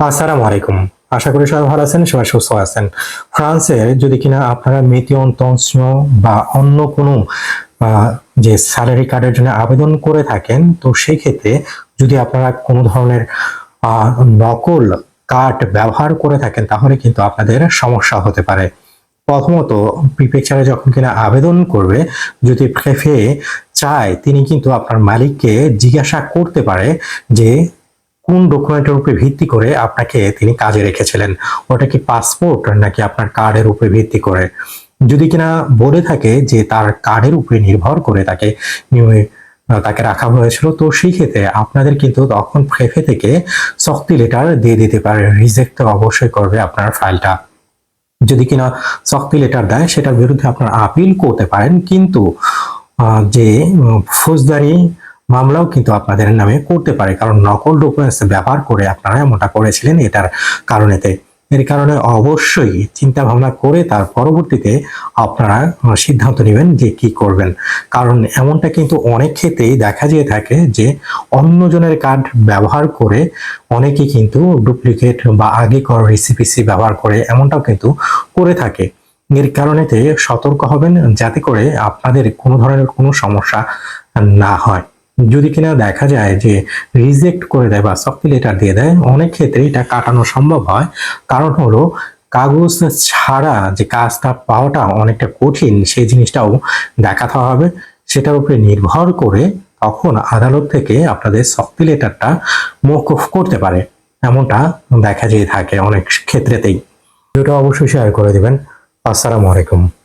আসসালামু আলাইকুম। আশা করি সবাই ভালো আছেন, সবাই সুস্থ আছেন। ফ্রান্সে যদি কিনা আপনারা মেতিয়ন তন্সিও বা অন্য কোনো যে স্যালারি কার্ডের জন্য আবেদন করে থাকেন, তো সেই ক্ষেত্রে যদি আপনারা কোনো ধরনের নকল কার্ড ব্যবহার করে থাকেন, তাহলে কিন্তু আপনাদের সমস্যা হতে পারে। প্রথমত প্রিপেকচারে যখন কিনা আবেদন করবে, যদি প্রেফে চায়, তিনি কিন্তু আপনার মালিককে জিজ্ঞাসা করতে পারে যে কোন ডকুমেন্টের উপরে ভিত্তি করে আপনাকে তিনি কাজে রেখেছিলেন? ওটা কি পাসপোর্ট নাকি আপনার কার্ডের উপরে ভিত্তি করে? যদি কিনা বলে থাকে যে তার কার্ডের উপরে নির্ভর করে তাকে তাকে রাখা হয়েছিল, তো সেই ক্ষেত্রে আপনাদের কিন্তু তখন ফেফে থেকে শক্তি লেটার দিয়ে দিতে পারে। রিজেক্ট অবশ্যই করবে আপনার ফাইলটা যদি কিনা শক্তি লেটার দেয়, সেটার বিরুদ্ধে আপনার আপিল করতে পারেন। কিন্তু যে ফৌজদারি মামলাও কিন্তু আপনাদের নামে করতে পারে। কারণ নকল ডকুমেন্টস ব্যবহার করে আপনারা এমনটা করেছিলেন, এটার কারণেতে এর কারণে অবশ্যই চিন্তা ভাবনা করে তার পরবর্তীতে আপনারা সিদ্ধান্ত নেবেন যে কি করবেন। কারণ এমনটা কিন্তু অনেক ক্ষেত্রেই দেখা যেয়ে থাকে যে অন্যজনের কার্ড ব্যবহার করে অনেকে কিন্তু ডুপ্লিকেট বা আগে করা রেসিপিসি ব্যবহার করে এমনটাও কিন্তু করে থাকে। এর কারণেতে সতর্ক হবেন যাতে করে আপনাদের কোনো ধরনের কোনো সমস্যা না হয়। যদি কিনা দেখা যায় যে রিজেক্ট করে দেয় বা শক্তি লেটার দিয়ে দেয়, অনেক ক্ষেত্রে এটা কাটানো সম্ভব হয়। কারণ হলো, কাগজ ছাড়া যে কাজটা পাওয়াটা অনেকটা কঠিন, সেই জিনিসটাও দেখাতে হবে। সেটার উপরে নির্ভর করে তখন আদালত থেকে আপনাদের শক্তি লেটারটা মৌকুফ করতে পারে, এমনটা দেখা যেয়ে থাকে অনেক ক্ষেত্রেতেই। ভিডিওটা অবশ্যই শেয়ার করে দেবেন। আসসালামু আলাইকুম।